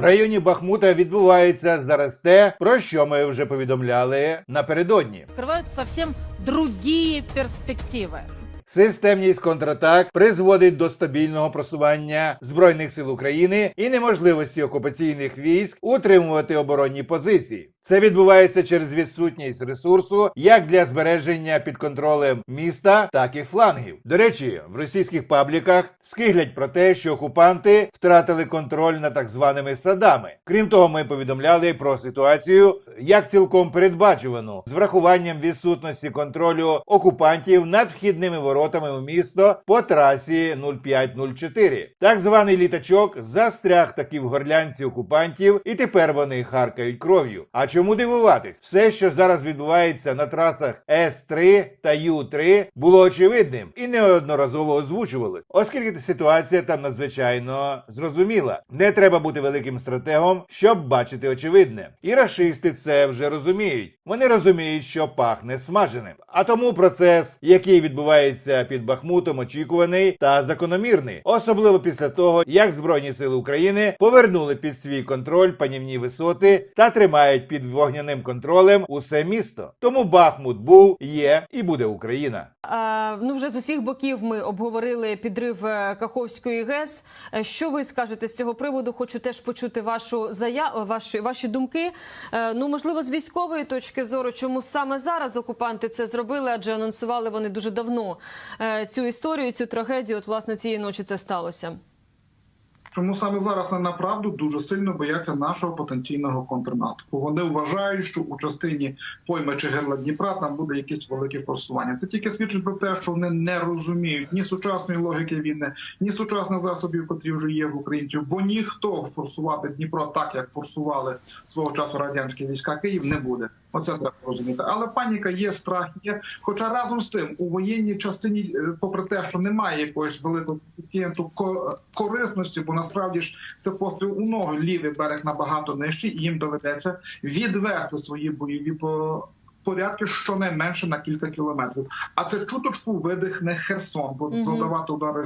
В районі Бахмута відбувається зараз те, про що ми вже повідомляли напередодні. Открываются зовсім інші перспективи. Системність контратак призводить до стабільного просування збройних сил України і неможливості окупаційних військ утримувати оборонні позиції. Це відбувається через відсутність ресурсу як для збереження під контролем міста, так і флангів. До речі, в російських пабліках скиглять про те, що окупанти втратили контроль над так званими садами. Крім того, ми повідомляли про ситуацію як цілком передбачувану з врахуванням відсутності контролю окупантів над вхідними воротами у місто по трасі 0504. Так званий літачок застряг таки в горлянці окупантів, і тепер вони харкають кров'ю. А чому дивуватись? Все, що зараз відбувається на трасах С3 та Ю3, було очевидним і неодноразово озвучували, оскільки ситуація там надзвичайно зрозуміла. Не треба бути великим стратегом, щоб бачити очевидне. І рашисти це вже розуміють. Вони розуміють, що пахне смаженим. А тому процес, який відбувається під Бахмутом, очікуваний та закономірний, особливо після того, як Збройні сили України повернули під свій контроль панівні висоти та тримають під вогняним контролем усе місто. Тому Бахмут був, є і буде Україна. А, ну вже з усіх боків ми обговорили підрив е, Каховської ГЕС. Е, Що ви скажете з цього приводу? Хочу теж почути вашу заяву, ваші, ваші думки. Е, Ну можливо, з військової точки зору, чому саме зараз окупанти це зробили, адже анонсували вони дуже давно цю історію, цю трагедію. От власне цієї ночі це сталося. Чому саме зараз не направду дуже сильно бояться нашого потенційного контрнаступу? Вони вважають, що у частині пойми чи герла Дніпра там буде якесь велике форсування. Це тільки свідчить про те, що вони не розуміють ні сучасної логіки війни, ні сучасних засобів, котрі вже є в українців. Бо ніхто форсувати Дніпро так, як форсували свого часу радянські війська Київ, не буде. Оце треба розуміти. Але паніка є, страх є. Хоча разом з тим у воєнній частині, е, попри те, що немає якогось великого коефіцієнту корисності, бо насправді ж це постріл у ногу лівий берег набагато нижчий, і їм доведеться відвести свої бойові по. Порядки щонайменше на кілька кілометрів, а це чуточку видихне Херсон, бо Мгм. завдавати удари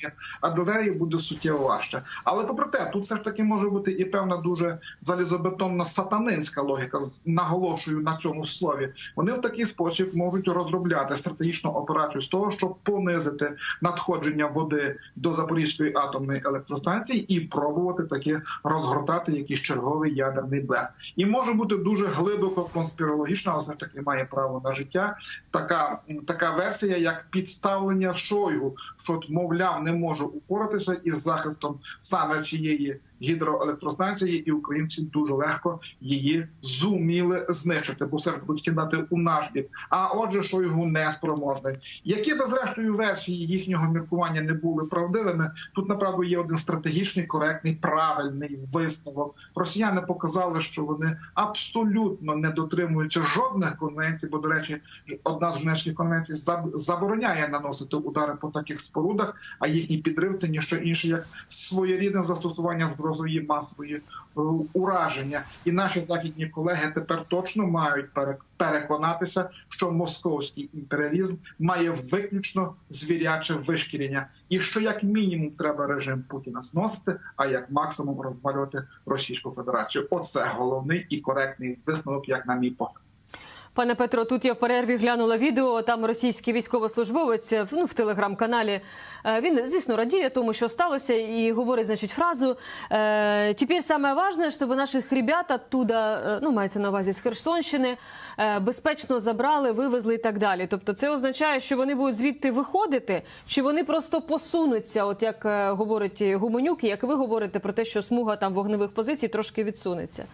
зі артилерії буде суттєво важче. Але попри те, тут все ж таки може бути і певна дуже залізобетонна сатанинська логіка. Наголошую на цьому слові. Вони в такий спосіб можуть розробляти стратегічну операцію з того, щоб понизити надходження води до Запорізької атомної електростанції і пробувати таки розгортати якийсь черговий ядерний блеф. І може бути дуже глибоко конспірологічна, але все ж таки має право на життя. Така, така версія, як підставлення Шойгу, що мовляв не може упоратися із захистом саме цієї гідроелектростанції, і українці дуже легко її зуміли знищити, бо все будуть кидати у наш бік. А отже, Шойгу не спроможний. Які би зрештою версії їхнього міркування не були правдивими, тут направду є один стратегічний, коректний, правильний висновок. Росіяни показали, що вони абсолютно не дотримуються жодних конвенцій, бо до речі, одна з Женевських конвенцій забороняє наносити удари по таких спорудах, а їхній підрив це ніщо інше, як своєрідне застосування зброї масової е, ураження. І наші західні колеги тепер точно мають пере- переконатися, що московський імперіалізм має виключно звіряче вишкірення, і що як мінімум треба режим Путіна зносити, а як максимум розвалювати Російську Федерацію. Оце головний і коректний висновок, як на мій погляд. Пане Петро, тут я в перерві глянула відео. Там російський військовослужбовець е, ну, в телеграм-каналі. е, Він, звісно, радіє тому, що сталося, і говорить, значить, фразу е, «Тепер саме важне, щоб наших ребят оттуда, ну, мається на увазі з Херсонщини, безпечно забрали, вивезли і так далі. Тобто це означає, що вони будуть звідти виходити, чи вони просто посунуться, от як говорить Гуменюк, і як ви говорите про те, що смуга там вогневих позицій трошки відсунеться.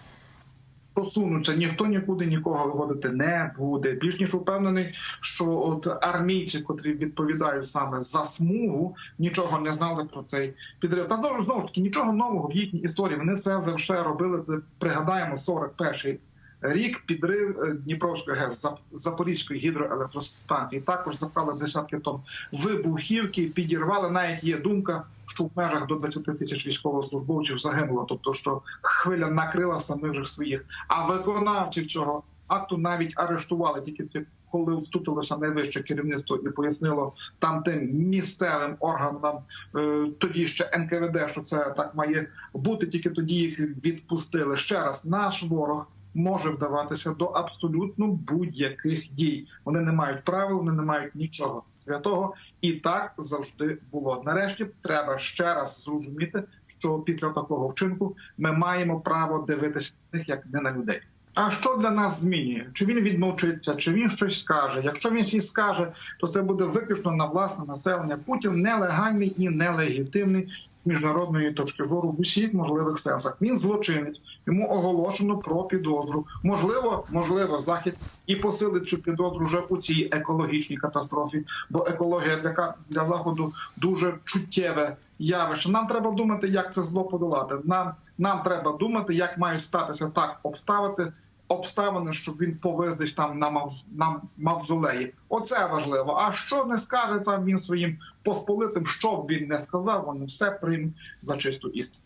Посунуться, ніхто нікуди нікого виводити не буде. Більш ніж упевнений, що от армійці, котрі відповідають саме за смугу, нічого не знали про цей підрив. Та знову знову таки нічого нового в їхній історії. Вони це завжди робили. Пригадаємо 41-й рік підрив е, Дніпровської ГЕС Запорізької гідроелектростанції. Також запали десятки тонн вибухівки, підірвали. Навіть є думка, що в межах до 20 тисяч військовослужбовців загинуло, тобто що хвиля накрила самих же своїх. А виконавців цього акту навіть арештували тільки коли втрутилося найвище керівництво і пояснило там тим місцевим органам, е, тоді ще НКВД, що це так має бути, тільки тоді їх відпустили. Ще раз, наш ворог. Може вдаватися до абсолютно будь-яких дій. Вони не мають правил, вони не мають нічого святого, і так завжди було. Нарешті треба ще раз зрозуміти, що після такого вчинку ми маємо право дивитися на них як не на людей. А що для нас змінює? Чи він відмовчиться, чи він щось скаже? Якщо він щось скаже, то це буде виключно на власне населення. Путін нелегальний і нелегітимний з міжнародної точки зору в усіх можливих сенсах. Він злочинець, йому оголошено про підозру. Можливо, можливо, захід і посилить цю підозру вже у цій екологічній катастрофі, бо екологія для для заходу дуже чуттєве явище. Нам треба думати, як це зло подолати. Нам нам треба думати, як мають статися так обставити обставини, щоб він повиздиш там на мавз, на мавзолеї. Оце важливо. А що не скаже сам він своїм посполитим, що б він не сказав, вони все приймуть за чисту істину.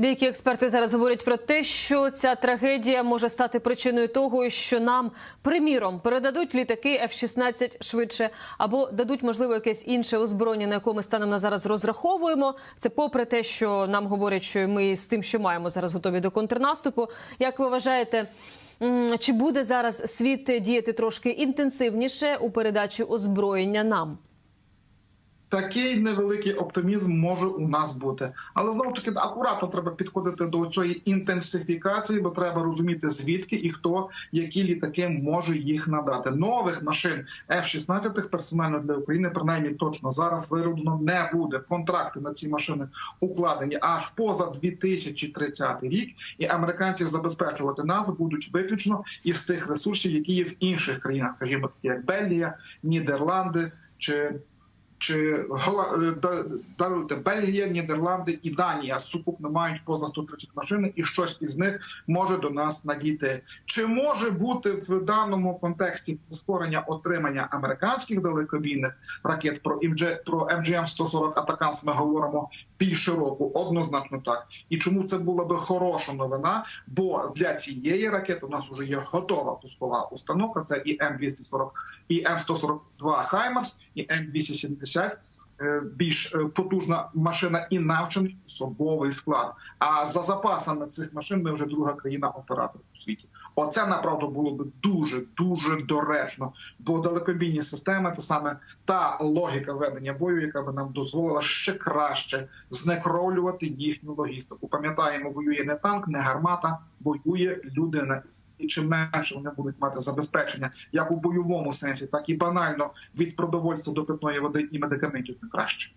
Деякі експерти зараз говорять про те, що ця трагедія може стати причиною того, що нам, приміром, передадуть літаки F-16 швидше, або дадуть, можливо, якесь інше озброєння, на яке ми станом на зараз розраховуємо. Це попри те, що нам говорять, що ми з тим, що маємо зараз готові до контрнаступу. Як ви вважаєте? Чи буде зараз світ діяти трошки інтенсивніше у передачі озброєння нам? Такий невеликий оптимізм може у нас бути, але знову таки акуратно треба підходити до цієї інтенсифікації, бо треба розуміти звідки і хто які літаки може їх надати. Нових машин F-16 персонально для України, принаймні точно зараз вироблено не буде. Контракти на ці машини укладені аж поза 2030 рік, і американці забезпечувати нас будуть виключно із тих ресурсів, які є в інших країнах, скажімо, такі як Бельгія, Нідерланди чи чи е, даруйте Бельгія, Нідерланди і Данія сукупно мають поза 130 машин, і щось із них може до нас надійти. Чи може бути в даному контексті створення отримання американських далекобійних ракет про МД, про МГМ 140 Атакамс? Ми говоримо більше року, однозначно так. І чому це була би хороша новина? Бо для цієї ракети у нас вже є готова пускова установка. Це і М 240 і М 142 Хаймарс, і М 270 е, більш е, потужна машина і навчений особовий склад. А за запасами цих машин ми вже друга країна оператор у світі. Оце направду було би дуже дуже доречно. Бо далекобійні системи це саме та логіка ведення бою, яка би нам дозволила ще краще знекровлювати їхню логістику. Пам'ятаємо, воює не танк, не гармата, воює людина. І чим менше вони будуть мати забезпечення як у бойовому сенсі, так і банально від продовольства до питної води і медикаментів, тим краще.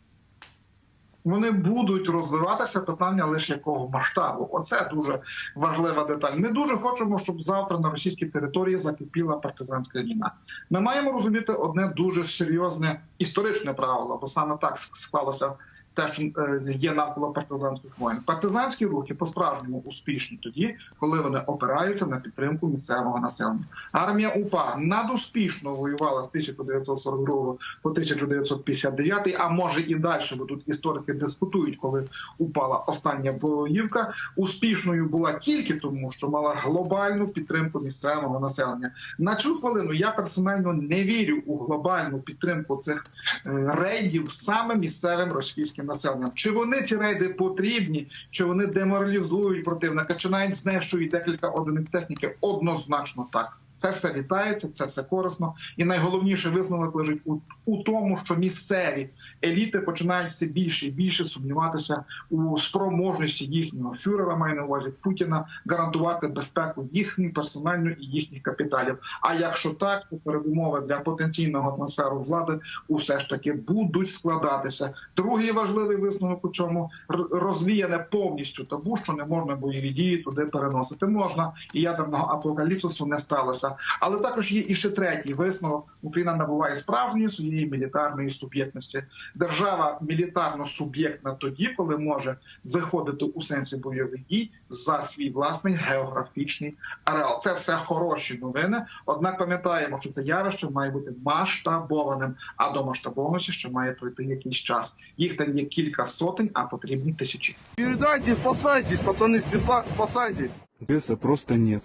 Вони будуть розвиватися питання лише якого масштабу. Оце дуже важлива деталь. Ми дуже хочемо, щоб завтра на російській території закипіла партизанська війна. Ми маємо розуміти одне дуже серйозне історичне правило, бо саме так склалося те, що е, є навколо партизанських воїн. Партизанські рухи по-справжньому успішні тоді, коли вони опираються на підтримку місцевого населення. Армія УПА надуспішно воювала з 1942 по 1959, а може і далі, бо тут історики дискутують, коли упала остання боївка. Успішною була тільки тому, що мала глобальну підтримку місцевого населення. На цю хвилину я персонально не вірю у глобальну підтримку цих е, рейдів саме місцевим російським населенням. Чи вони ці рейди потрібні, чи вони деморалізують противника, чи навіть знищують декілька одиниць техніки? Однозначно так. Це все вітається, це все корисно, і найголовніше висновок лежить у, у тому, що місцеві еліти починають все більше і більше сумніватися у спроможності їхнього фюрера, має на увазі Путіна, гарантувати безпеку їхню персональну і їхніх капіталів. А якщо так, то передумови для потенційного трансферу влади усе ж таки будуть складатися. Другий важливий висновок у цьому розвіяне повністю табу, що не можна бойові дії туди переносити. Можна і ядерного апокаліпсису не сталося. Але також є і ще третій висновок: Україна набуває справжньої своєї мілітарної суб'єктності. Держава мілітарно суб'єктна тоді, коли може виходити у сенсі бойових дій за свій власний географічний ареал. Це все хороші новини. Однак пам'ятаємо, що це явище має бути масштабованим, а до масштабованості ще має пройти якийсь час. Їх там є кілька сотень, а потрібні тисячі. Передайте, спасайтесь, пацаны, спаса- спасайтесь. Беса просто нет.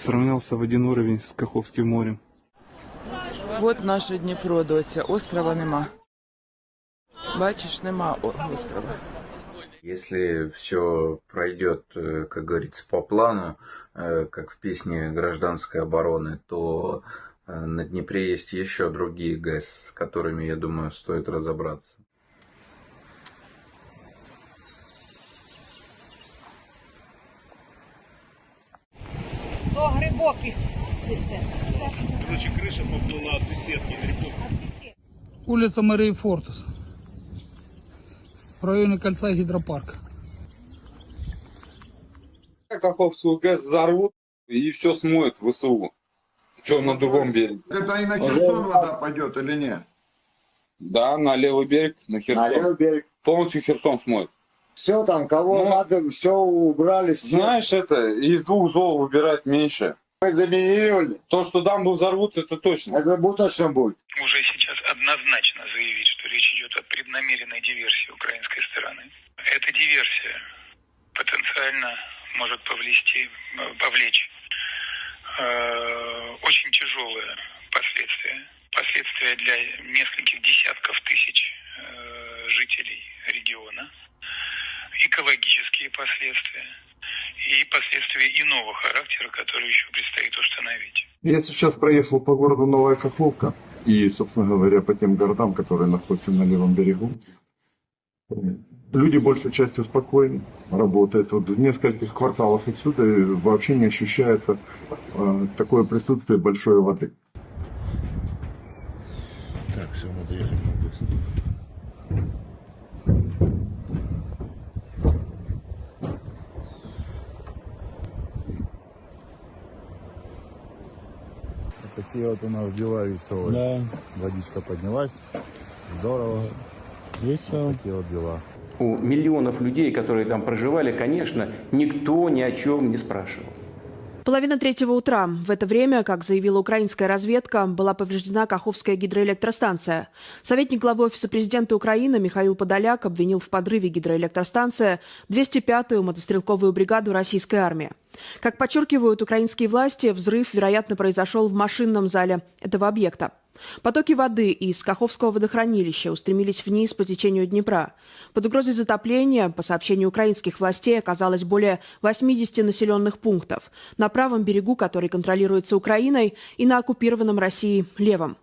Сравнялся в один уровень с Каховским морем. От наше Дніпро, доця, острова нема. Бачиш, нема острова. Если все пройдет, э, как говорится, по плану, э, как в песне гражданской обороны, то э, на Днепре есть еще другие ГЭС, с которыми, я думаю, стоит разобраться. То грибок из несе. Короче, крыша поплыла от беседки грибов. Улица Марии Фортус. В районе кольца гидропарка. Каховскую ГЭС взорвут и все смоет в ВСУ. Что на другом береге? Это и на Херсон вода пойдет или нет? Да, на левый берег, на Херсон. берег. Полностью Херсон смоет. Все там, кого Ну, надо, все убрали. Знаешь, это из двух зол выбирать меньше. Мы заминировали. То, что дамбу взорвут, это точно. Это точно будет. Уже сейчас однозначно заявить, что речь идет о преднамеренной диверсии украинской стороны. Эта диверсия потенциально может повлечь, повлечь э, очень тяжелые последствия. Последствия для нескольких десятков тысяч э, жителей региона, экологические последствия и последствия иного характера, которые еще предстоит установить. Я сейчас проехал по городу Новая Каховка и, собственно говоря, по тем городам, которые находятся на левом берегу. Люди большей частью спокойны, работают. Вот в нескольких кварталах отсюда вообще не ощущается э, такое присутствие большой воды. Так, все, надо ехать Такие вот у нас дела веселые. Да. Водичка поднялась. Здорово. Весело. Такие вот дела. У миллионов людей, которые там проживали, конечно, никто ни о чем не спрашивал. Половина третьего утра. В это время, как заявила украинская разведка, была повреждена Каховская гидроэлектростанция. Советник главы Офиса президента Украины Михаил Подоляк обвинил в подрыве гидроэлектростанции 205-ю мотострелковую бригаду российской армии. Как подчеркивают украинские власти, взрыв, вероятно, произошел в машинном зале этого объекта. Потоки воды из Каховского водохранилища устремились вниз по течению Днепра. Под угрозой затопления, по сообщению украинских властей, оказалось более 80 населенных пунктов на правом берегу, который контролируется Украиной, и на оккупированном Россией левом.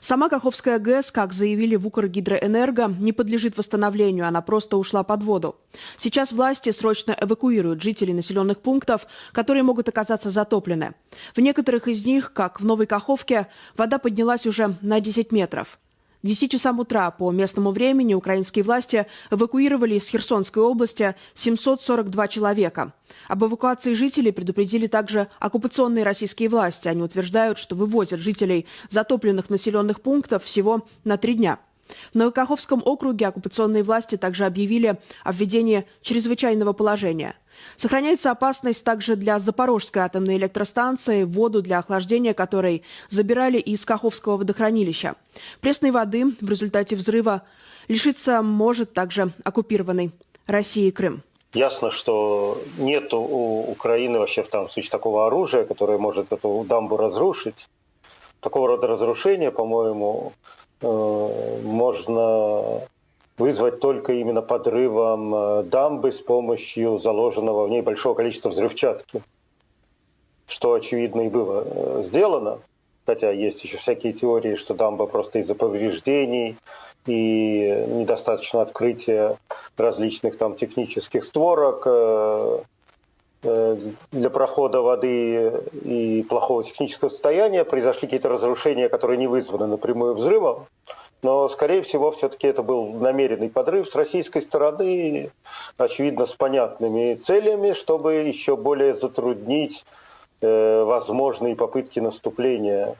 Сама Каховская ГЭС, как заявили в Укргидроэнерго, не подлежит восстановлению, она просто ушла под воду. Сейчас власти срочно эвакуируют жителей населенных пунктов, которые могут оказаться затоплены. В некоторых из них, как в Новой Каховке, вода поднялась уже на 10 метров. К 10 часам утра по местному времени украинские власти эвакуировали из Херсонской области 742 человека. Об эвакуации жителей предупредили также оккупационные российские власти. Они утверждают, что вывозят жителей затопленных населенных пунктов всего на три дня. В Новокаховском округе оккупационные власти также объявили о введении чрезвычайного положения. Сохраняется опасность также для Запорожской атомной электростанции, воду для охлаждения которой забирали из Каховского водохранилища. Пресной воды в результате взрыва лишиться может также оккупированный Россией Крым. Ясно, что нет у Украины вообще в там случае такого оружия, которое может эту дамбу разрушить. Такого рода разрушения, по-моему, можно вызвать только именно подрывом дамбы с помощью заложенного в ней большого количества взрывчатки, что, очевидно, и было сделано. Хотя есть еще всякие теории, что дамба просто из-за повреждений и недостаточно открытия различных там технических створок для прохода воды и плохого технического состояния произошли какие-то разрушения, которые не вызваны напрямую взрывом. Но, скорее всего, все-таки это был намеренный подрыв с российской стороны, очевидно, с понятными целями, чтобы еще более затруднить э, возможные попытки наступления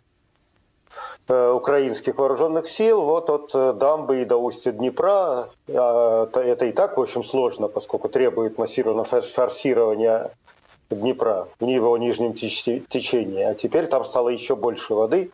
э, украинских вооруженных сил вот от дамбы и до устья Днепра. А это и так, в общем, сложно, поскольку требует массированного форсирования Днепра в его нижнем течении. А теперь там стало еще больше воды.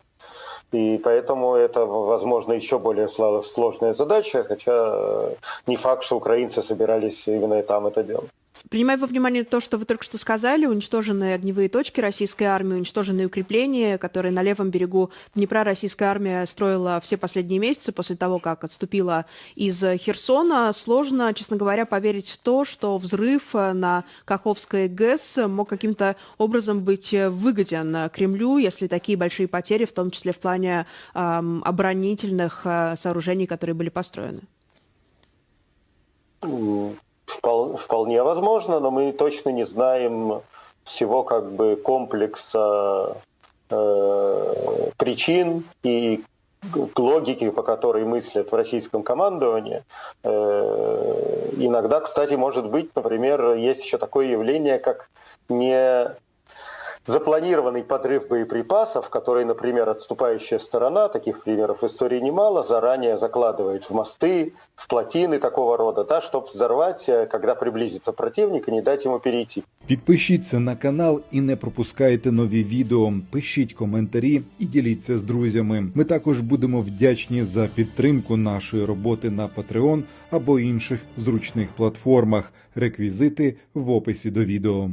И поэтому это, возможно, еще более сложная задача, хотя не факт, что украинцы собирались именно там это делать. Принимая во внимание то, что вы только что сказали, уничтоженные огневые точки российской армии, уничтоженные укрепления, которые на левом берегу Днепра российская армия строила все последние месяцы после того, как отступила из Херсона, сложно, честно говоря, поверить в то, что взрыв на Каховской ГЭС мог каким-то образом быть выгоден Кремлю, если такие большие потери, в том числе в плане эм, оборонительных э, сооружений, которые были построены. Вполне возможно, но мы точно не знаем всего как бы комплекса э, причин и логики, по которой мыслят в российском командовании. Э, иногда, кстати, может быть, например, есть еще такое явление, как не запланированный подрыв боеприпасов, который, например, отступающая сторона, таких примеров в истории немало, заранее закладывает в мосты, в плотины такого рода, да, чтобы взорвать, э, когда приблизится противник, и не дать ему перейти. Підпишіться на канал і не пропускайте нові відео. Пишіть коментарі і діліться з друзями. Ми також будемо вдячні за підтримку нашої роботи на Patreon або інших зручних платформах. Реквізити в описі до відео.